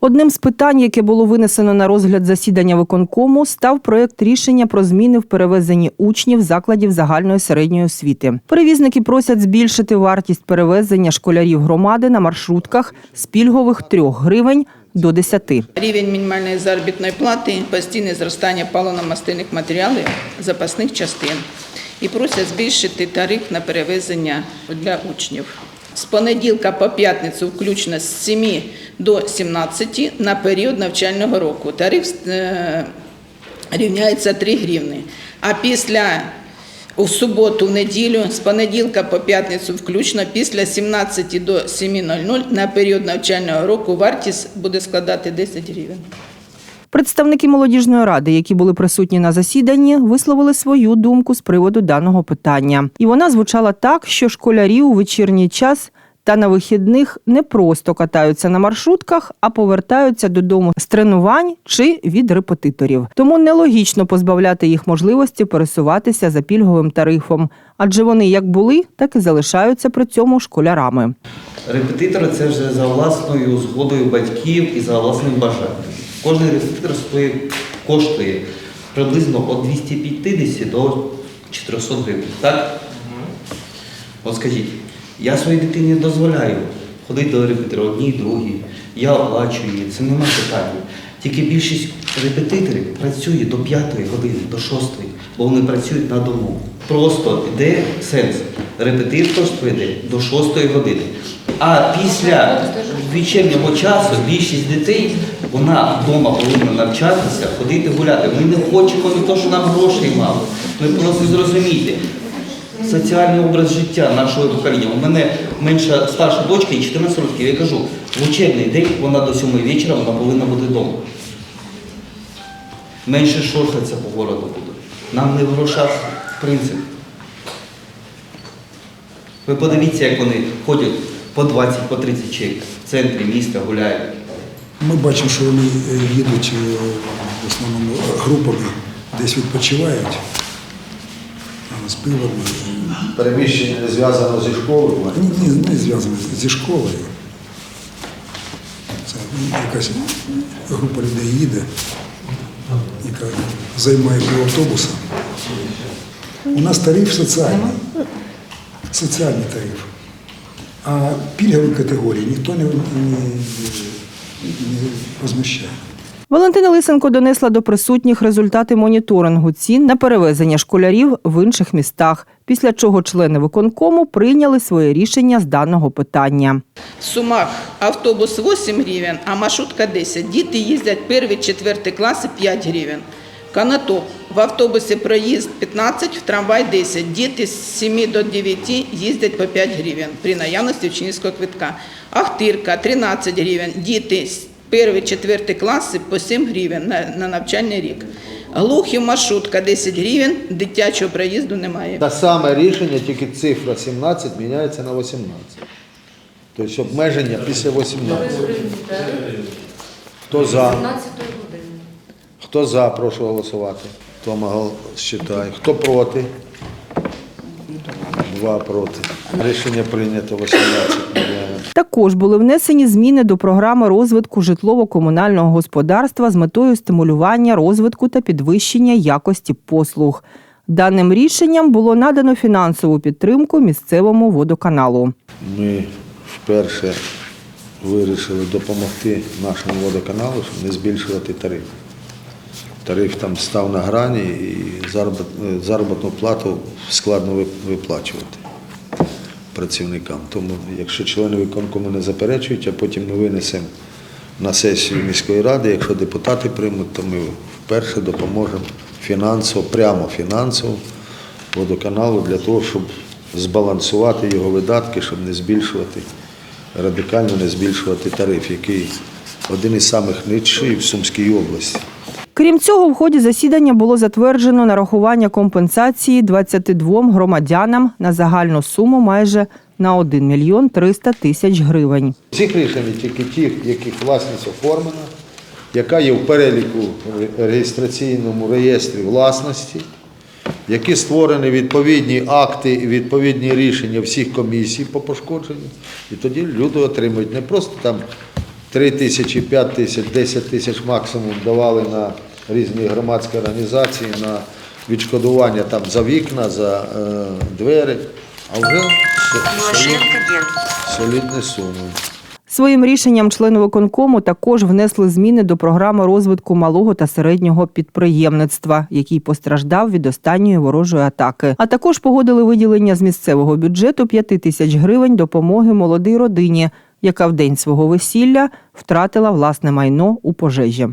Одним з питань, яке було винесено на розгляд засідання виконкому, став проект рішення про зміни в перевезенні учнів закладів загальної середньої освіти. Перевізники просять збільшити вартість перевезення школярів громади на маршрутках з пільгових 3 гривень до 10. Рівень мінімальної заробітної плати, постійне зростання паливно-мастильних матеріалів, запасних частин. І просять збільшити тариф на перевезення для учнів. З понеділка по п'ятницю включно з 7 до 17 на період навчального року. Тариф е, рівняється 3 гривни. А після у суботу, в неділю, з понеділка по п'ятницю включно, після 17 до 7.00 на період навчального року вартість буде складати 10 гривень. Представники молодіжної ради, які були присутні на засіданні, висловили свою думку з приводу даного питання. І вона звучала так, що школярі у вечірній час та на вихідних не просто катаються на маршрутках, а повертаються додому з тренувань чи від репетиторів. Тому нелогічно позбавляти їх можливості пересуватися за пільговим тарифом, адже вони як були, так і залишаються при цьому школярами. Репетитор це вже за власною згодою батьків і за власним бажанням. Кожен репетитор стоїть, коштує приблизно від 250 до 400 гривень. Так? От скажіть, я своїй дитині дозволяю ходити до репетитора одній, другій, я оплачую її, це нема питання. Тільки більшість репетиторів працює до 5 години, до 6, бо вони працюють на дому. Просто йде сенс. Репетитор прийде до 6 години. А після вечірнього часу більшість дітей вона вдома повинна навчатися, ходити гуляти. Ми не хочемо не то, що нам грошей мало. Ми просто зрозумійте. Соціальний образ життя нашого покоління. У мене менша старша дочка, їй 14 років. Я кажу, в учебний день вона до 7 вечора вона повинна бути вдома. Менше шорхатися по городу буде. Нам не в грошах принцип. Ви подивіться, як вони ходять по 20, по 30 чек в центрі міста гуляють. Ми бачимо, що вони е, їдуть е, в основному е, групами, десь відпочивають з пивом. Переміщення не зв'язано зі школою. Ні, ні, не зв'язано зі школою. Це якась група людей їде, яка займає автобуса. У нас тариф соціальний. Соціальний тариф. А пільгові категорії ніхто не, не, не возмущає. Валентина Лисенко донесла до присутніх результати моніторингу цін на перевезення школярів в інших містах, після чого члени виконкому прийняли своє рішення з даного питання. В Сумах автобус 8 гривень, а маршрутка 10. Діти їздять перші, четвертий класи 5 гривень. Канатоп. В автобусі проїзд 15, в трамвай 10. Діти з 7 до 9 їздять по 5 гривень при наявності учнівського квитка. Ахтирка 13 гривень. Діти з перший, четвертий класи по 7 гривень на, на навчальний рік. Глухів маршрутка 10 гривень, дитячого проїзду немає. Те саме рішення, тільки цифра 17 міняється на 18. Тобто обмеження після 18. Хто за? Хто за, прошу голосувати. Тома считає. Хто проти? Два проти. Рішення прийнято 18 мільйонів. Також були внесені зміни до програми розвитку житлово-комунального господарства з метою стимулювання розвитку та підвищення якості послуг. Даним рішенням було надано фінансову підтримку місцевому водоканалу. Ми вперше вирішили допомогти нашому водоканалу, щоб не збільшувати тариф. Тариф там став на грані і зарабат- заробітну плату складно виплачувати працівникам. Тому якщо члени виконкому не заперечують, а потім ми винесемо на сесію міської ради, якщо депутати приймуть, то ми вперше допоможемо фінансово, прямо фінансово водоканалу для того, щоб збалансувати його видатки, щоб не збільшувати, радикально не збільшувати тариф, який один із самих нижчих в Сумській області. Крім цього, в ході засідання було затверджено нарахування компенсації 22 громадянам на загальну суму майже на 1 мільйон 300 тисяч гривень. Цих рішень тільки ті, яких власність оформлена, яка є в переліку ре- реєстраційному реєстрі власності, які створені відповідні акти і відповідні рішення всіх комісій по пошкодженню. І тоді люди отримують не просто там 3 тисячі, 5 тисяч, 10 тисяч максимум давали на різні громадські організації, на відшкодування там за вікна, за е, двері. А вже со- солід- солідні суми. Своїм рішенням члени виконкому також внесли зміни до програми розвитку малого та середнього підприємництва, який постраждав від останньої ворожої атаки. А також погодили виділення з місцевого бюджету 5 тисяч гривень допомоги молодій родині, яка в день свого весілля втратила власне майно у пожежі.